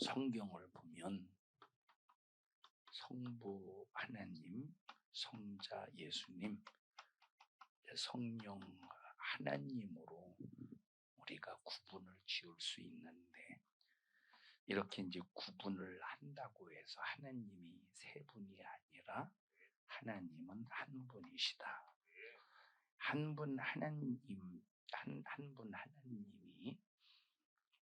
성경을 보면 성부 하나님, 성자 예수님, 성령 하나님으로 우리가 구분을 지을 수 있는데 이렇게 이제 구분을 한다고 해서 하나님이 세 분이 아니라 하나님은 한 분이시다. 한 분 하나님 한 한 분 하나님이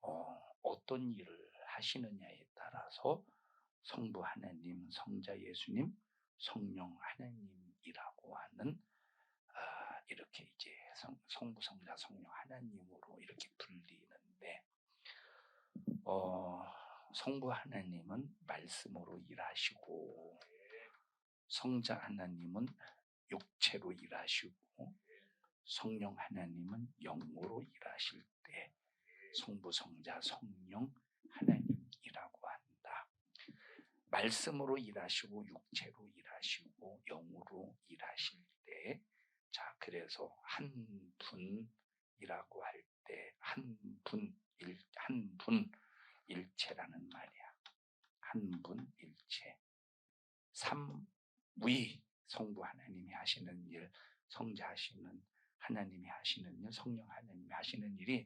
어, 어떤 일을 하시느냐에 따라서 성부 하나님, 성자 예수님, 성령 하나님이라고 하는 아, 이렇게 이제 성, 성부, 성자, 성령 하나님으로 이렇게 불리는데 어, 성부 하나님은 말씀으로 일하시고 성자 하나님은 육체로 일하시고 성령 하나님은 영으로 일하실 때 성부, 성자, 성령 하나님이라고 한다. 말씀으로 일하시고 육체로 일하시고 영으로 일하실 때, 자 그래서 한 분이라고 할 때 한 분, 일, 한 분, 일체라는 말이야. 한 분, 일체. 삼위, 성부 하나님이 하시는 일, 성자 하시는 하나님이 하시는 일, 성령 하나님이 하시는 일이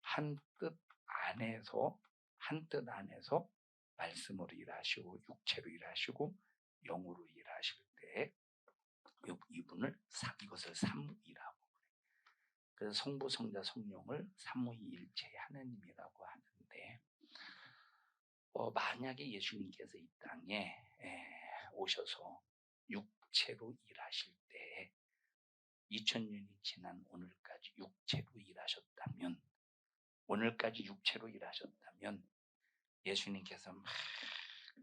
한 뜻 안에서 한 뜻 안에서 말씀으로 일하시고 육체로 일하시고 영으로 일하실 때 이분을 이것을 삼위라고 그래서 성부 성자 성령을 삼위일체 하나님이라고 하는데 어, 만약에 예수님께서 이 땅에 에, 오셔서 육체로 일하실 때 2000년이 지난 오늘까지 육체로 일하셨다면 오늘까지 육체로 일하셨다면 예수님께서 막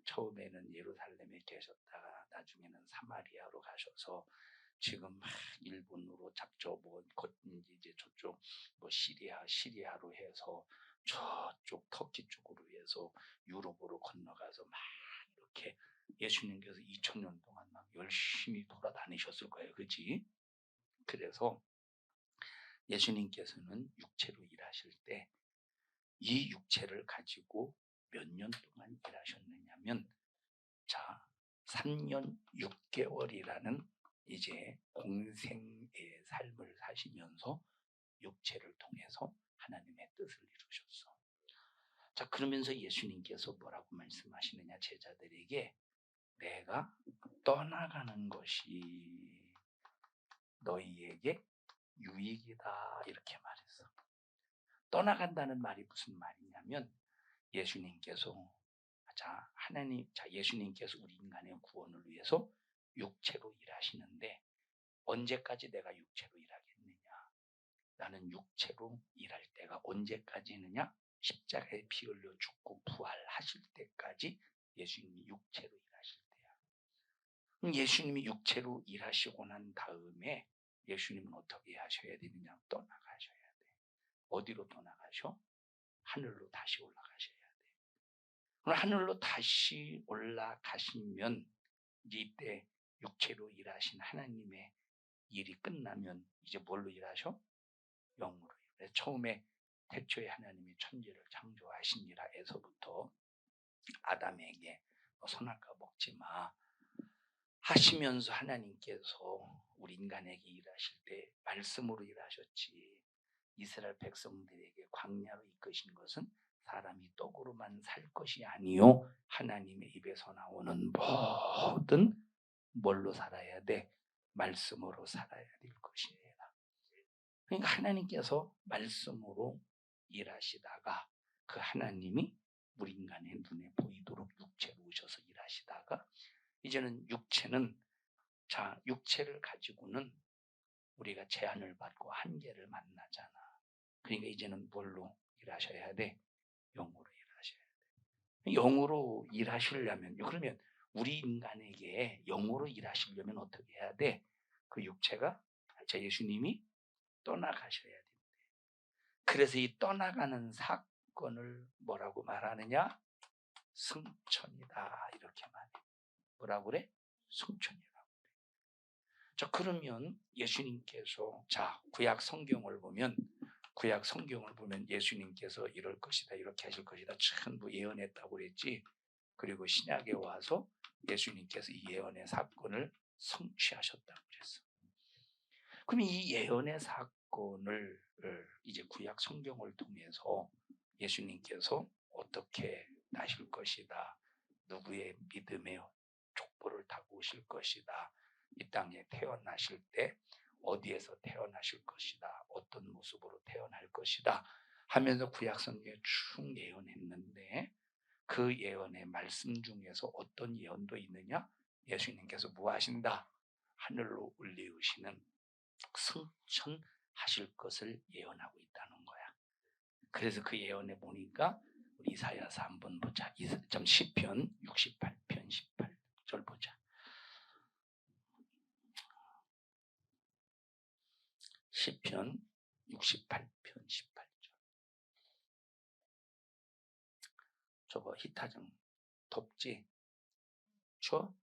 처음에는 예루살렘에 계셨다가 나중에는 사마리아로 가셔서 지금 막 일본으로 잡죠. 뭐곧 이제 저쪽 뭐 시리아 시리아로 해서 저쪽 터키 쪽으로 해서 유럽으로 건너가서 막 이렇게 예수님께서 2000년 동안 막 열심히 돌아다니셨을 거예요. 그지? 그래서 예수님께서는 육체로 일하실 때 이 육체를 가지고 몇 년 동안 일하셨느냐면 자 3년 6개월이라는 이제 공생의 삶을 사시면서 육체를 통해서 하나님의 뜻을 이루셨어. 자 그러면서 예수님께서 뭐라고 말씀하시느냐 제자들에게 내가 떠나가는 것이 너희에게 유익이다 이렇게 말했어. 떠나간다는 말이 무슨 말이냐면 예수님께서 자 하나님 자 예수님께서 우리 인간의 구원을 위해서 육체로 일하시는데 언제까지 내가 육체로 일하겠느냐? 나는 육체로 일할 때가 언제까지느냐? 십자가에 피 흘려 죽고 부활하실 때까지 예수님이 육체로 일하실 때야. 예수님이 육체로 일하시고 난 다음에 예수님은 어떻게 하셔야 되느냐? 떠나가셔야 돼. 어디로 떠나가셔? 하늘로 다시 올라가셔야 돼. 하늘로 다시 올라가시면 이때 육체로 일하신 하나님의 일이 끝나면 이제 뭘로 일하셔? 영으로 일해. 처음에 태초에 하나님이 천지를 창조하시니라 에서부터 아담에게 뭐 선악과 먹지 마 하시면서 하나님께서 우리 인간에게 일하실 때 말씀으로 일하셨지 이스라엘 백성들에게 광야로 이끄신 것은 사람이 떡으로만 살 것이 아니요 하나님의 입에서 나오는 모든 뭘로 살아야 돼? 말씀으로 살아야 될 것이에요. 그러니까 하나님께서 말씀으로 일하시다가 그 하나님이 우리 인간의 눈에 보이도록 육체로 오셔서 일하시다가 이제는 육체는 자 육체를 가지고는 우리가 제한을 받고 한계를 만나잖아. 그러니까 이제는 뭘로 일하셔야 돼? 영으로 일하셔야 돼. 영으로 일하시려면 그러면 우리 인간에게 영으로 일하시려면 어떻게 해야 돼? 그 육체가 자 예수님이 떠나가셔야 됩니다. 그래서 이 떠나가는 사건을 뭐라고 말하느냐? 승천이다 이렇게 말해. 뭐라고 그래? 승천이라고 그래. 자 그러면 예수님께서 자 구약 성경을 보면 구약 성경을 보면 예수님께서 이럴 것이다, 이렇게 하실 것이다 전부 예언했다고 그랬지. 그리고 신약에 와서 예수님께서 이 예언의 사건을 성취하셨다고 그랬어. 그럼 이 예언의 사건을 이제 구약 성경을 통해서 예수님께서 어떻게 나실 것이다. 누구의 믿음의 족보를 타고 오실 것이다. 이 땅에 태어나실 때 어디에서 태어나실 것이다. 어떤 모습으로 태어날 것이다. 하면서 구약 성경에 쭉 예언했는데 그 예언의 말씀 중에서 어떤 예언도 있느냐? 예수님께서 무하신다. 하늘로 올리우시는 승천하실 것을 예언하고 있다는 거야. 그래서 그 예언에 보니까 이사야서 한번 보자. 10편 68편 18절 보자. 시편 68편 18절. 저거 히타정 덥지? 추워?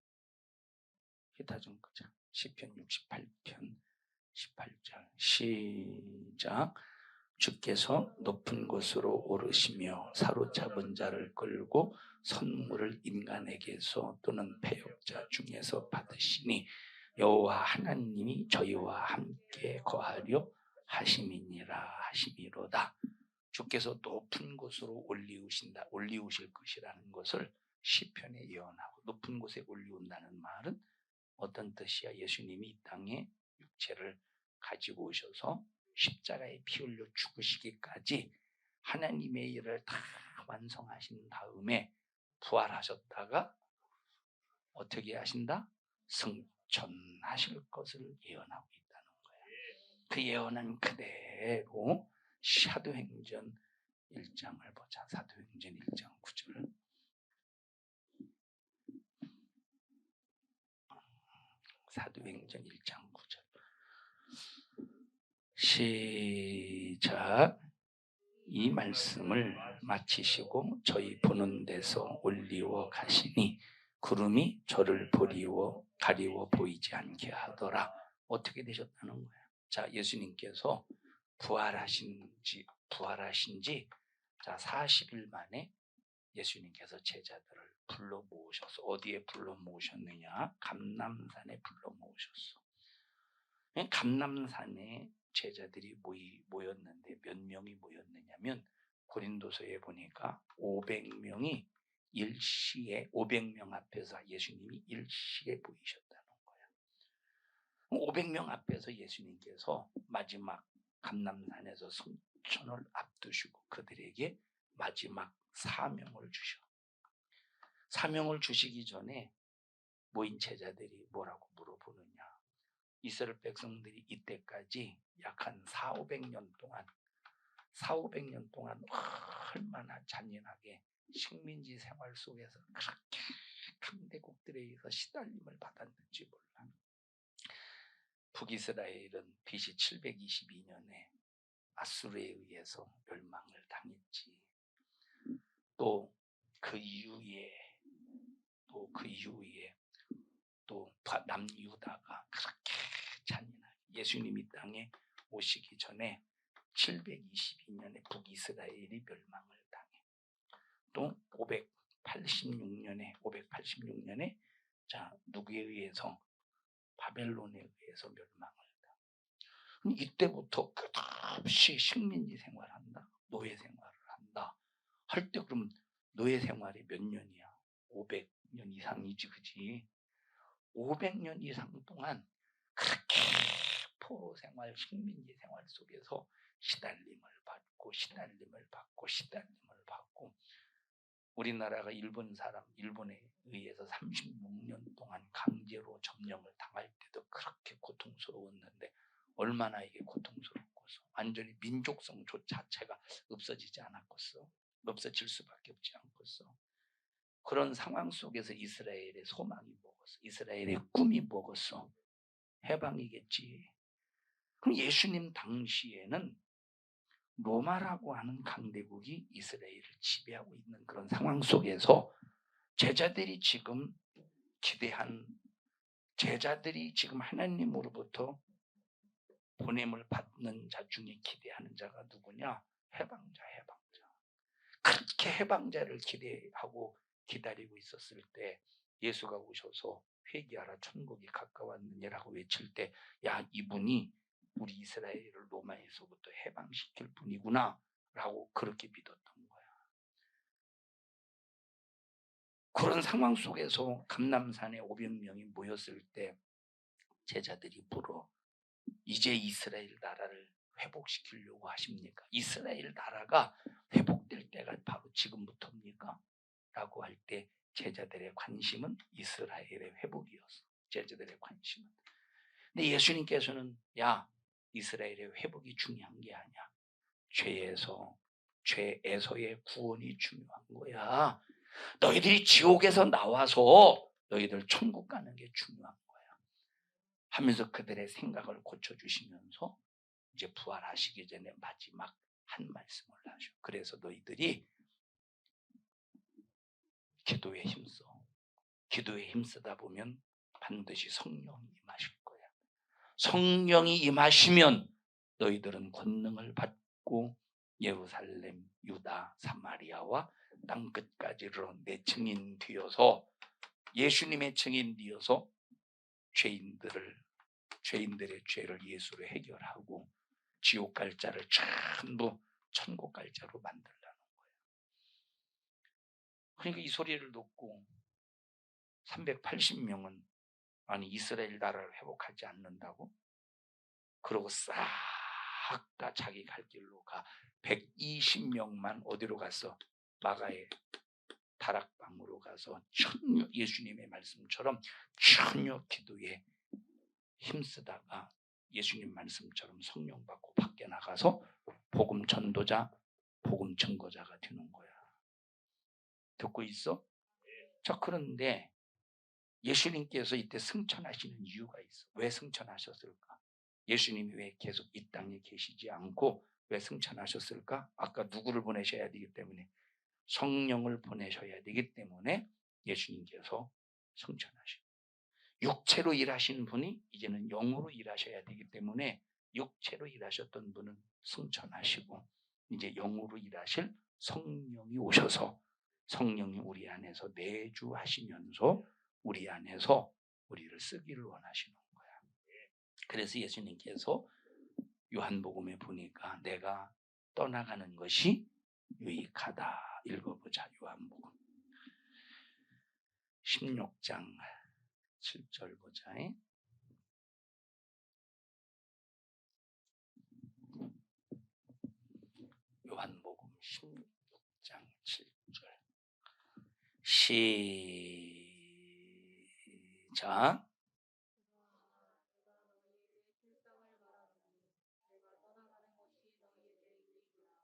히타정 그자. 시편 68편 18절. 시작. 주께서 높은 곳으로 오르시며 사로잡은 자를 끌고 선물을 인간에게서 또는 패역자 중에서 받으시니 여호와 하나님이 저희와 함께 거하려 하심이니라 하심이로다. 주께서 높은 곳으로 올리우신다, 올리우실 것이라는 것을 시편에 예언하고 높은 곳에 올리운다는 말은 어떤 뜻이야? 예수님이 이 땅에 육체를 가지고 오셔서 십자가에 피 흘려 죽으시기까지 하나님의 일을 다 완성하신 다음에 부활하셨다가 어떻게 하신다? 승 천하실 것을 예언하고 있다는 거예요. 그 예언은 그대로 사도행전 1장을 보자. 사도행전 1장 9절. 사도행전 1장 9절. 시작. 이 말씀을 마치시고 저희 보는 데서 올리워 가시니 구름이 저를 보리워 가리워 보이지 않게 하더라. 어떻게 되셨다는 거야? 자, 예수님께서 부활하신지 부활하신지 자 40일 만에 예수님께서 제자들을 불러 모으셔서 어디에 불러 모으셨느냐? 감남산에 불러 모으셨어. 감남산에 제자들이 모이, 모였는데 몇 명이 모였느냐면 고린도서에 보니까 500명이 일시에 500명 앞에서 예수님이 일시에 보이셨다는 거예요. 500명 앞에서 예수님께서 마지막 감남산에서 성천을 앞두시고 그들에게 마지막 사명을 주셔. 사명을 주시기 전에 모인 제자들이 뭐라고 물어보느냐. 이스라엘 백성들이 이때까지 약 한 4, 500년 동안 4, 500년 동안 얼마나 잔인하게 식민지 생활 속에서 그렇게 강대국들에 의해서 시달림을 받았는지 몰라. 북이스라엘은 BC 722년에 아수르에 의해서 멸망을 당했지. 또 그 이후에 또 그 이후에 또 남유다가 그렇게 잔인하게 예수님이 땅에 오시기 전에 722년에 북이스라엘이 멸망을. 또 586년에 586년에 자 누구에 의해서 바벨론에 의해서 당해. 이때부터 끝없이 식민지 생활한다, 노예 생활을 한다. 할 때 그럼 노예 생활이 몇 년이야? 500년 이상이지, 그지? 500년 이상 동안 그렇게 포로 생활, 식민지 생활 속에서 시달림을 받고 시달림을 받고 시달림을 받고 우리나라가 일본 사람, 일본에 의해서 36년 동안 강제로 점령을 당할 때도 그렇게 고통스러웠는데 얼마나 이게 고통스럽고서 완전히 민족성 자체가 없어지지 않았겠어. 없어질 수밖에 없지 않겠어. 그런 상황 속에서 이스라엘의 소망이 먹었어. 이스라엘의 꿈이 먹었어. 해방이겠지. 그럼 예수님 당시에는 로마라고 하는 강대국이 이스라엘을 지배하고 있는 그런 상황 속에서 제자들이 지금 기대한 제자들이 지금 하나님으로부터 보냄을 받는 자 중에 기대하는 자가 누구냐? 해방자, 해방자. 그렇게 해방자를 기대하고 기다리고 있었을 때 예수가 오셔서 회개하라 천국이 가까웠느냐라고 외칠 때 야 이분이 우리 이스라엘을 로마에서부터 해방시킬 분이구나 라고 그렇게 믿었던 거야. 그런 상황 속에서 감남산에 500명이 모였을 때 제자들이 물어 이제 이스라엘 나라를 회복시키려고 하십니까? 이스라엘 나라가 회복될 때가 바로 지금부터입니까? 라고 할 때 제자들의 관심은 이스라엘의 회복이었어. 제자들의 관심은. 근데 예수님께서는 야 이스라엘의 회복이 중요한 게 아니야. 죄에서 죄에서의 구원이 중요한 거야. 너희들이 지옥에서 나와서 너희들 천국 가는 게 중요한 거야. 하면서 그들의 생각을 고쳐주시면서 이제 부활하시기 전에 마지막 한 말씀을 하셔. 그래서 너희들이 기도에 힘써. 기도에 힘쓰다 보면 반드시 성령이 거야. 성령이 임하시면 너희들은 권능을 받고 예루살렘, 유다, 사마리아와 땅 끝까지로 내 증인 되어서 예수님의 증인 되어서 죄인들을 죄인들의 죄를 예수로 해결하고 지옥 갈 자를 전부 천국 갈 자로 만들라는 거예요. 그러니까 이 소리를 듣고 380명은 아니 이스라엘 나라를 회복하지 않는다고? 그러고 싹 다 자기 갈 길로 가. 120명만 어디로 갔어? 마가의 다락방으로 가서 천여 예수님의 말씀처럼 천여 기도에 힘쓰다가 예수님 말씀처럼 성령 받고 밖에 나가서 복음 전도자, 복음 증거자가 되는 거야. 듣고 있어? 자, 그런데 예수님께서 이때 승천하시는 이유가 있어. 왜 승천하셨을까? 예수님이 왜 계속 이 땅에 계시지 않고 왜 승천하셨을까? 아까 누구를 보내셔야 되기 때문에 성령을 보내셔야 되기 때문에 예수님께서 승천하시고 육체로 일하신 분이 이제는 영으로 일하셔야 되기 때문에 육체로 일하셨던 분은 승천하시고 이제 영으로 일하실 성령이 오셔서 성령이 우리 안에서 내주하시면서 우리 안에서 우리를 쓰기를 원하시는 거야. 그래서 예수님께서 요한복음에 보니까 내가 떠나가는 것이 유익하다. 읽어보자. 요한복음 16장 7절 보자. 요한복음 16장 7절 시 작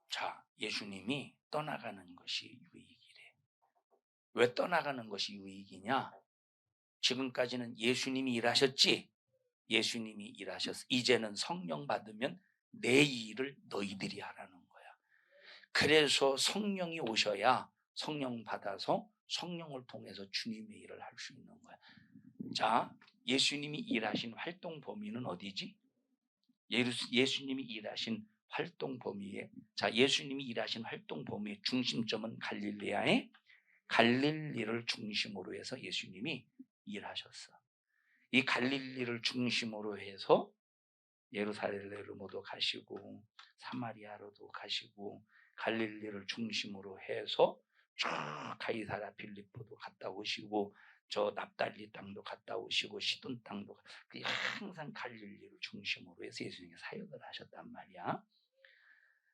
자, 예수님이 떠나가는 것이 유익이래. 왜 떠나가는 것이 유익이냐? 지금까지는 예수님이 일하셨지? 예수님이 일하셨어. 이제는 성령 받으면 내 일을 너희들이 하라는 거야. 그래서 성령이 오셔야 성령 받아서 성령을 통해서 주님의 일을 할 수 있는 거야. 자, 예수님이 일하신 활동 범위는 어디지? 예수 님이 일하신 활동 범위에 자 예수님이 일하신 활동 범위의 중심점은 갈릴리아의 갈릴리를 중심으로 해서 예수님이 일하셨어. 이 갈릴리를 중심으로 해서 예루살렘으로도 가시고 사마리아로도 가시고 갈릴리를 중심으로 해서 쭉 가이사라 빌리포도 갔다 오시고 저 납달리 땅도 갔다 오시고 시돈 땅도 항상 갈릴리를 중심으로 해서 예수님이 사역을 하셨단 말이야.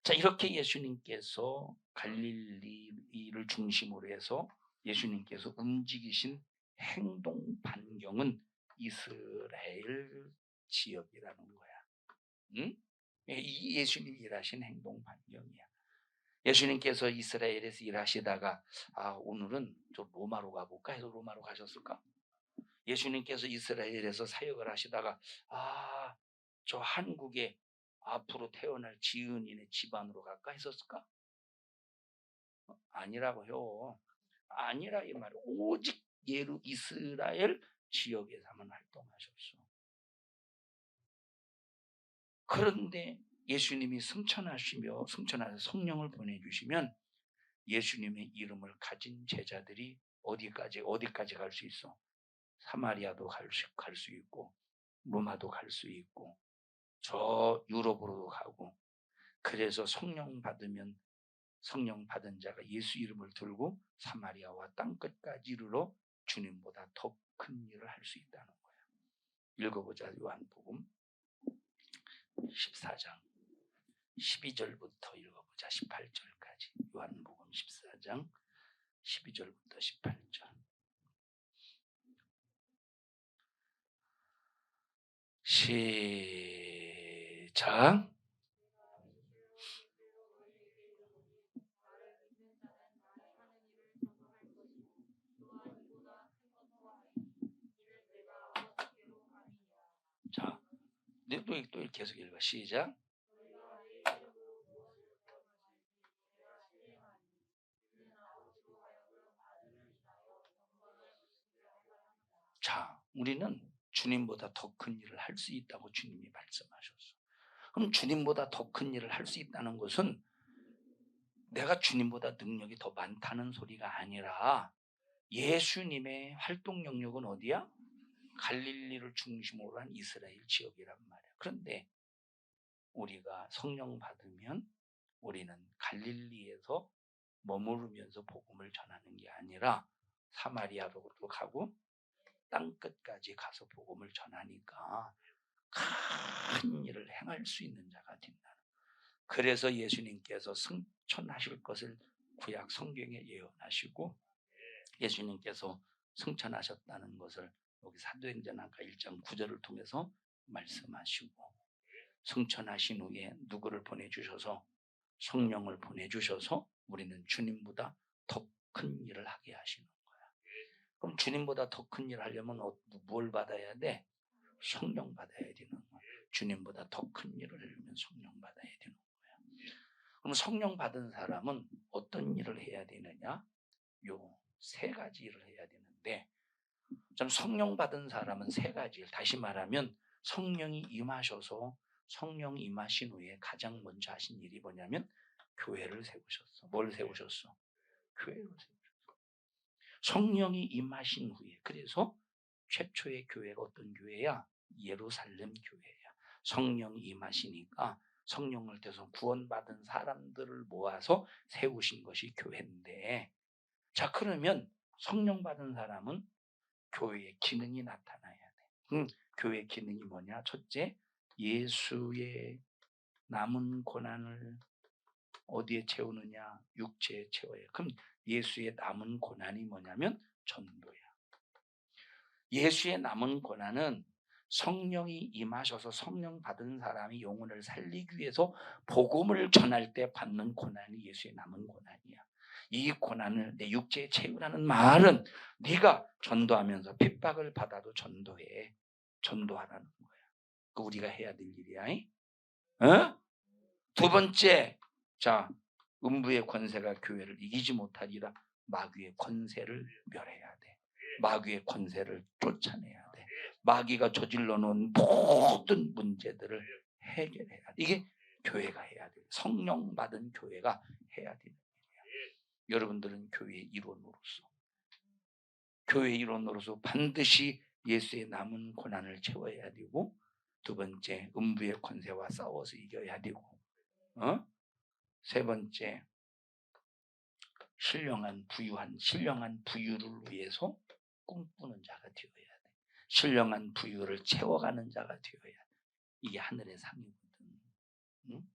자, 이렇게 예수님께서 갈릴리를 중심으로 해서 예수님께서 움직이신 행동 반경은 이스라엘 지역이라는 거야. 응? 이 예수님이 일하신 행동 반경이야. 예수님께서 이스라엘에서 일하시다가 아 오늘은 저 로마로 가볼까 해서 로마로 가셨을까? 예수님께서 이스라엘에서 사역을 하시다가 아 저 한국에 앞으로 태어날 지은이네 집안으로 갈까 했었을까? 어, 아니라고요. 아니라 이 말. 오직 예루 이스라엘 지역에서만 활동하셨어. 그런데 예수님이 승천하시며 승천하셔 성령을 보내주시면 예수님의 이름을 가진 제자들이 어디까지 어디까지 갈 수 있어? 사마리아도 갈수 갈 수 있고 로마도 갈 수 있고 저 유럽으로도 가고 그래서 성령 받으면 성령 받은 자가 예수 이름을 들고 사마리아와 땅 끝까지 이르러 주님보다 더 큰 일을 할 수 있다는 거예요. 읽어보자 요한복음 14장 12절부터 읽어보자 18절까지 요한복음 14장 12절부터 18절 시작 자, 네, 또, 또 계속 읽어. 시작. 자, 우리는 주님보다 더 큰 일을 할 수 있다고 주님이 말씀하셨어. 그럼 주님보다 더 큰 일을 할 수 있다는 것은 내가 주님보다 능력이 더 많다는 소리가 아니라 예수님의 활동 영역은 어디야? 갈릴리를 중심으로 한 이스라엘 지역이란 말이야. 그런데 우리가 성령 받으면 우리는 갈릴리에서 머무르면서 복음을 전하는 게 아니라 사마리아로도 가고 땅 끝까지 가서 복음을 전하니까 큰 일을 행할 수 있는 자가 된다. 그래서 예수님께서 승천하실 것을 구약 성경에 예언하시고 예수님께서 승천하셨다는 것을 여기 사도행전 아까 1장 9절을 통해서 말씀하시고 승천하신 후에 누구를 보내주셔서 성령을 보내주셔서 우리는 주님보다 더 큰 일을 하게 하시는. 그럼 주님보다 더 큰 일을 하려면 어- 뭘 받아야 돼? 성령 받아야 되는 거야. 주님보다 더 큰 일을 하려면 성령 받아야 되는 거야. 그럼 성령 받은 사람은 어떤 일을 해야 되느냐? 요 세 가지 일을 해야 되는데 좀 성령 받은 사람은 세 가지 일. 다시 말하면 성령이 임하셔서 성령 임하신 후에 가장 먼저 하신 일이 뭐냐면 교회를 세우셨어. 뭘 세우셨어? 교회를 세우셨어. 성령이 임하신 후에 그래서 최초의 교회가 어떤 교회야? 예루살렘 교회야. 성령이 임하시니까 성령을 통해서 구원받은 사람들을 모아서 세우신 것이 교회인데 자 그러면 성령 받은 사람은 교회의 기능이 나타나야 돼. 음, 교회의 기능이 뭐냐? 첫째, 예수의 남은 고난을 어디에 채우느냐? 육체에 채워야. 그럼 예수의 남은 고난이 뭐냐면 전도야. 예수의 남은 고난은 성령이 임하셔서 성령 받은 사람이 영혼을 살리기 위해서 복음을 전할 때 받는 고난이 예수의 남은 고난이야. 이 고난을 내 육체에 채우라는 말은 네가 전도하면서 핍박을 받아도 전도해. 전도하라는 거야. 그 우리가 해야 될 일이야. 이? 어? 두 번째, 자 음부의 권세가 교회를 이기지 못하리라 마귀의 권세를 멸해야 돼. 마귀의 권세를 쫓아내야 돼. 마귀가 저질러 놓은 모든 문제들을 해결해야 돼. 이게 교회가 해야 돼. 성령 받은 교회가 해야 되는 일이야. 여러분들은 교회의 일원으로서 교회 일원으로서 반드시 예수의 남은 고난을 채워야 되고 두 번째 음부의 권세와 싸워서 이겨야 되고 어? 세 번째 신령한 부유한 신령한 부유를 위해서 꿈꾸는 자가 되어야 돼. 신령한 부유를 채워가는 자가 되어야 돼. 이게 하늘의 상이거든. 응?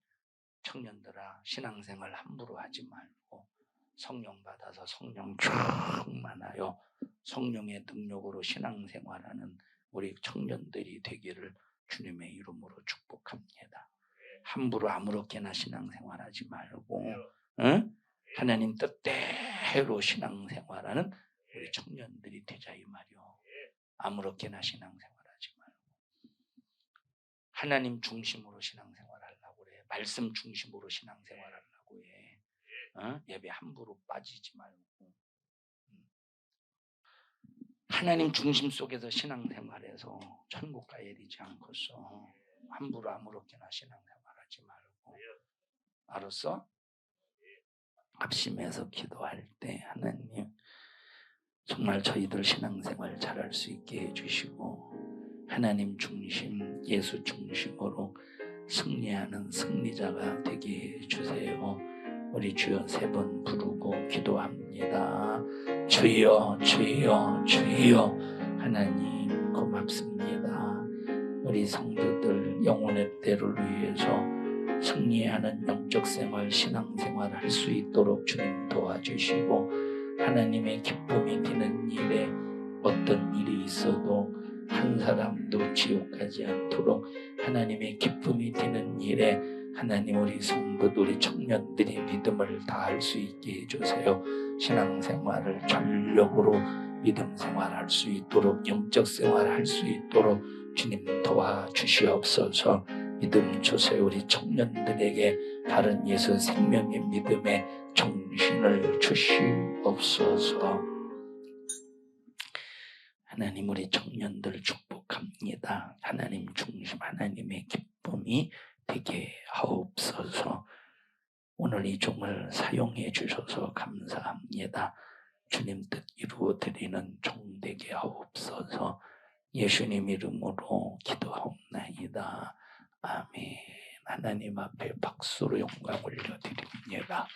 청년들아 신앙생활 함부로 하지 말고 성령 받아서 성령 충만하여 성령의 능력으로 신앙생활하는 우리 청년들이 되기를 주님의 이름으로 축복합니다. 함부로 아무렇게나 신앙생활하지 말고 응? 하나님 뜻대로 신앙생활하는 우리 청년들이 되자 이 말이요. 아무렇게나 신앙생활하지 말고 하나님 중심으로 신앙생활하려고 그래. 말씀 중심으로 신앙생활하려고 해. 어? 예배 함부로 빠지지 말고 음. 하나님 중심 속에서 신앙생활해서 천국 가야 되지 않겠어. 함부로 아무렇게나 신앙생활 하지 말고 알았어? 합심해서 기도할 때 하나님 정말 저희들 신앙생활 잘할 수 있게 해주시고 하나님 중심 예수 중심으로 승리하는 승리자가 되게 해주세요. 우리 주여 세 번 부르고 기도합니다. 주여 주여 주여 하나님 고맙습니다. 우리 성도들 영혼의 때를 위해서 승리하는 영적 생활, 신앙 생활 할 수 있도록 주님 도와주시고 하나님의 기쁨이 되는 일에 어떤 일이 있어도 한 사람도 지옥 가지 않도록 하나님의 기쁨이 되는 일에 하나님 우리 성도들 우리 청년들이 믿음을 다할 수 있게 해주세요. 신앙생활을 전력으로 믿음 생활할 수 있도록 영적 생활할 수 있도록 주님 도와 주시옵소서. 믿음 주세요. 우리 청년들에게 다른 예수 생명의 믿음의 정신을 주시옵소서. 하나님 우리 청년들 축복합니다. 하나님 중심 하나님의 기쁨이 되게 하옵소서. 오늘 이 종을 사용해 주셔서 감사합니다. 주님 뜻 이루어 드리는 종 되게 하옵소서. 예수님 이름으로 기도하옵나이다. 아멘. 하나님 앞에 박수로 영광 올려드립니다.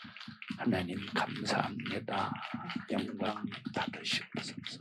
하나님 감사합니다. 영광 받으시옵소서.